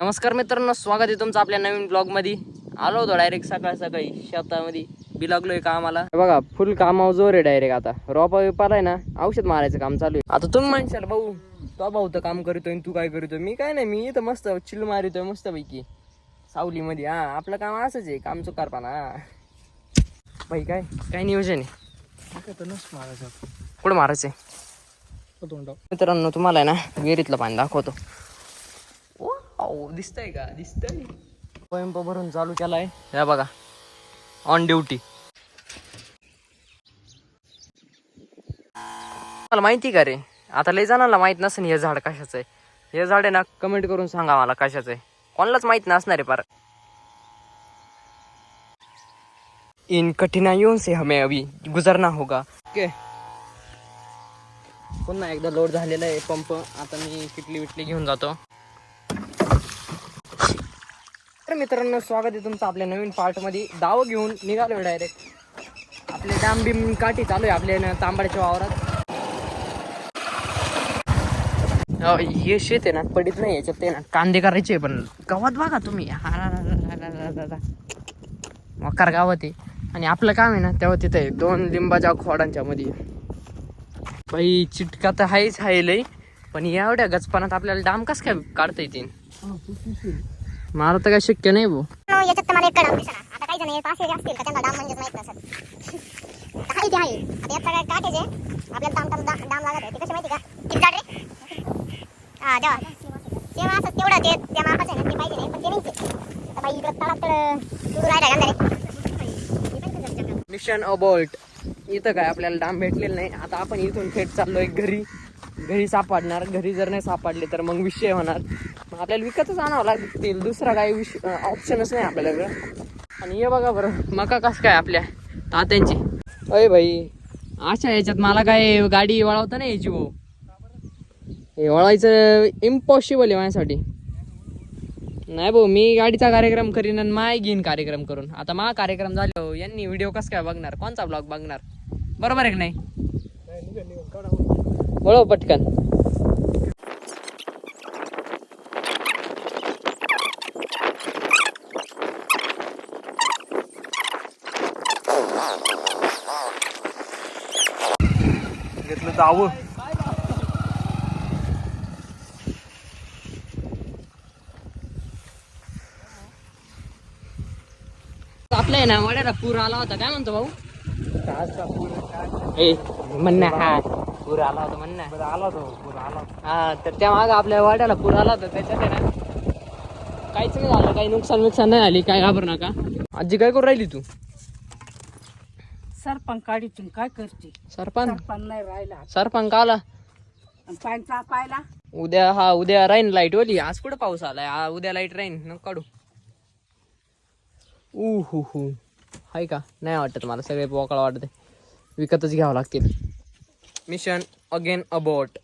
नमस्कार मित्रांनो स्वागत आहे तुमचं आपल्या नवीन ब्लॉगमध्ये आलो होतो डायरेक्ट सकाळ सकाळी शेतामध्ये. बिलागलोय कामाला. हे बघा फुल कामावर जोर आहे डायरेक्ट आता. रोपा विपार आहे ना औषध मारायचं काम चालू आहे. आता तुम्ही म्हणशाल भाऊ तो भाऊ तर काम करतोय आणि तू काय करतोय? मी काय नाही मी इथं मस्त चिल मारितोय मस्त पैकी सावलीमध्ये हा आपलं काम असंच आहे काम चुकारपाना हा भाई काय? काय नियोजन आहे? कुठं मारायचंय? मित्रांनो तुम्हाला आहे ना विहिरीतलं पाणी दाखवतो. दिसतंय का? दिसतंय. पंप भरून चालू केलाय. हे बघा. ऑन ड्युटी मला माहिती का रे? आता लय जणांना माहीत नसेल हे झाड कशाचं आहे. हे झाड आहे ना कमेंट करून सांगा मला कशाचं आहे. कोणालाच माहीत नसणार आहे पार. इन कठिनाइयों से हमें अभी गुजरना होगा. ओके. पुन्हा एकदा लोड झालेला आहे पंप आता मी किटली विटली घेऊन जातो. तर मित्रांनो स्वागत आहे तुमचं आपल्या नवीन पार्टमध्ये. दाव घेऊन निघालो डायरेक्ट आपले डाम बिम काठी चालू आहे आपल्या तांबड्याच्या वावरात. हे शेत आहे ना पडीत नाही याच्यात ते ना कांदे करायचे पण गावात बघा तुम्ही. मकार गावात आहे. आणि आपलं काम आहे ना तेव्हा तिथे आहे दोन लिंबाच्या खोडांच्या मध्ये बाई चिटका तर आहेच आहे लय पण एवढ्या गचपणात आपल्याला डाम कस काय काढता येतील? मला तर काय शक्य नाही भाऊ. याच्यात तर मला एक आता काही जण असतील का? त्यांना डाम म्हणजेच माहीत नसत ते आहे आता यात सगळ्या काटेचे आपल्याला डाम डाम डाम लागत आहे. ते कसे माहिती का? किती जाड रे. हा जेव्हा. तेव्हा असं तेवढं ते त्या मापाचं आहे ना ते पाहिजे नाही पण ते आता बाई इकडं तळात सुरू राहिला गंधारे मिशन अबॉल्ट इथं काय आपल्याला डाम भेटलेलं नाही. आता आपण इथून थेट चाललोय घरी. घरी सापडणार घरी जर नाही सापडले तर मग विषय होणार. मग आपल्याला विकतच आणावं लागतील दुसरा काही विषय ऑप्शनच नाही आपल्याकडं. आणि हे बघा बरं मका कसं काय आपल्या तात्यांची? अय भाई अशा याच्यात मला काय गाडी वळवता नाही यायची भाऊ. हे वळायचं इम्पॉसिबल आहे माझ्यासाठी. नाही भाऊ मी गाडीचा कार्यक्रम करीन आणि माय घेईन कार्यक्रम करून. आता मा कार्यक्रम झालो यांनी व्हिडिओ कसं काय बघणार? कोणचा ब्लॉग बघणार? बरोबर आहे की नाही? वळव पटकन. घेतलं दाव आपल्या आहे ना वड्याला पूर आला होता. काय म्हणतो भाऊ? म्हणणं हा पूर आला होता म्हणणं आला होता पूर आला हा तर त्या माग आपल्या वाड्याला पूर आला होता त्याच्यात आहे ना. काहीच नाही झालं काही नुकसान नुकसान नाही झाली काय घाबर नका. आजी काय करू राहिली तू? सरपंच काढीतून काय करते? सरपंच नाही राहिला. सरपंच का आला? आणि पाहिला उद्या हा उद्या राहीन लाइट वाली आज कुठं पाऊस आलाय? आ, उद्या लाइट राहीन नको काढू. ऊ हू हू. हाय का? नाही वाटत मला सगळे पोकळ वाटते विकतच घ्यावं लागतील. mission again abort.